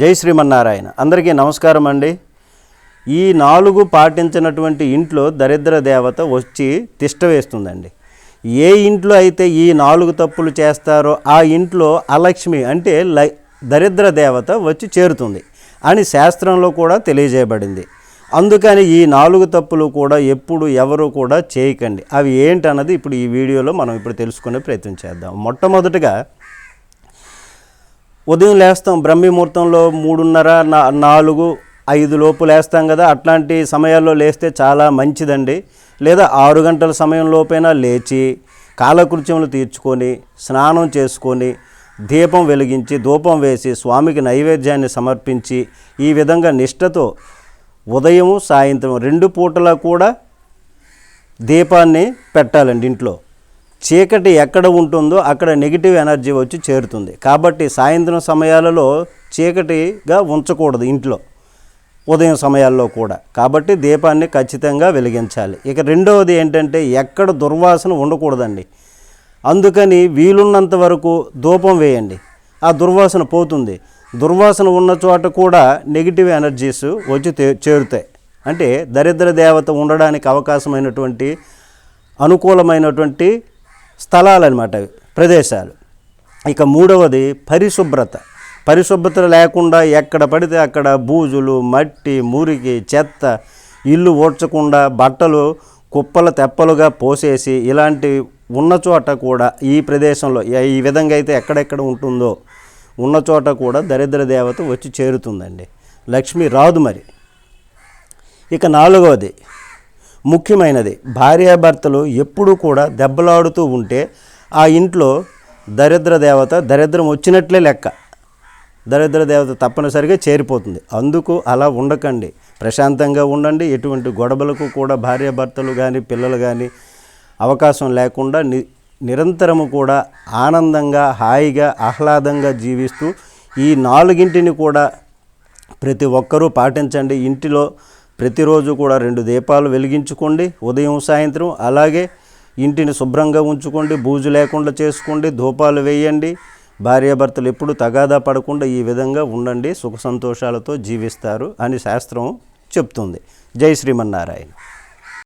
జై శ్రీమన్నారాయణ. అందరికీ నమస్కారం అండి. ఈ నాలుగు పాటించినటువంటి ఇంట్లో దరిద్ర దేవత వచ్చి తిష్ట వేస్తుందండి. ఏ ఇంట్లో అయితే ఈ నాలుగు తప్పులు చేస్తారో ఆ ఇంట్లో అలక్ష్మి అంటే లై దరిద్ర దేవత వచ్చి చేరుతుంది అని శాస్త్రంలో కూడా తెలియజేయబడింది. అందుకని ఈ నాలుగు తప్పులు కూడా ఎప్పుడు ఎవరు కూడా చేయకండి. అవి ఏంటన్నది ఇప్పుడు ఈ వీడియోలో మనం ఇప్పుడు తెలుసుకునే ప్రయత్నం చేద్దాం. మొట్టమొదటిగా ఉదయం లేస్తాం బ్రహ్మీ ముహూర్తంలో మూడున్నర నా నాలుగు ఐదు లోపు లేస్తాం కదా అట్లాంటి సమయాల్లో లేస్తే చాలా మంచిదండి. లేదా ఆరు గంటల సమయంలోపైనా లేచి కాలకృత్యములు తీర్చుకొని స్నానం చేసుకొని దీపం వెలిగించి ధూపం వేసి స్వామికి నైవేద్యాన్ని సమర్పించి ఈ విధంగా నిష్టతో ఉదయము సాయంత్రం రెండు పూటలా కూడా దీపాన్ని పెట్టాలండి ఇంట్లో. చీకటి ఎక్కడ ఉంటుందో అక్కడ నెగిటివ్ ఎనర్జీ వచ్చి చేరుతుంది. కాబట్టి సాయంత్రం సమయాలలో చీకటిగా ఉంచకూడదు ఇంట్లో. ఉదయం సమయాల్లో కూడా. కాబట్టి దీపాన్ని ఖచ్చితంగా వెలిగించాలి. ఇక రెండవది ఏంటంటే ఎక్కడ దుర్వాసన ఉండకూడదండి. అందుకని వీలున్నంత వరకు ధూపం వేయండి. ఆ దుర్వాసన పోతుంది. దుర్వాసన ఉన్న చోట కూడా నెగిటివ్ ఎనర్జీస్ వచ్చి చేరుతాయి. అంటే దరిద్ర దేవత ఉండడానికి అవకాశమైనటువంటి అనుకూలమైనటువంటి స్థలాలన్నమాట అవి ప్రదేశాలు. ఇక మూడవది పరిశుభ్రత. పరిశుభ్రత లేకుండా ఎక్కడ పడితే అక్కడ బూజులు మట్టి మురికి చెత్త ఇల్లు ఓడ్చకుండా బట్టలు కుప్పల తెప్పలుగా పోసేసి ఇలాంటి ఉన్న చోట కూడా ఈ ప్రదేశంలో ఈ విధంగా అయితే ఎక్కడెక్కడ ఉంటుందో ఉన్న చోట కూడా దరిద్ర దేవత వచ్చి చేరుతుందండి. లక్ష్మి రాదు మరి. ఇక నాలుగవది ముఖ్యమైనది. భార్యాభర్తలు ఎప్పుడూ కూడా దెబ్బలాడుతూ ఉంటే ఆ ఇంట్లో దరిద్ర దేవత దరిద్రం వచ్చినట్లే లెక్క. దరిద్ర దేవత తప్పనిసరిగా చేరిపోతుంది. అందుకు అలా ఉండకండి. ప్రశాంతంగా ఉండండి. ఎటువంటి గొడవలకు కూడా భార్యాభర్తలు కానీ పిల్లలు కానీ అవకాశం లేకుండా ని నిరంతరము కూడా ఆనందంగా హాయిగా ఆహ్లాదంగా జీవిస్తూ ఈ నాలుగింటిని కూడా ప్రతి ఒక్కరూ పాటించండి. ఇంటిలో ప్రతిరోజు కూడా రెండు దీపాలు వెలిగించుకోండి. ఉదయం సాయంత్రం అలాగే ఇంటిని శుభ్రంగా ఉంచుకోండి. బూజు లేకుండా చేసుకోండి. ధూపాలు వేయండి. భార్యాభర్తలు ఎప్పుడు తగాదా పడకుండా ఈ విధంగా ఉండండి. సుఖ సంతోషాలతో జీవిస్తారు అని శాస్త్రం చెప్తుంది. జై శ్రీమన్నారాయణ.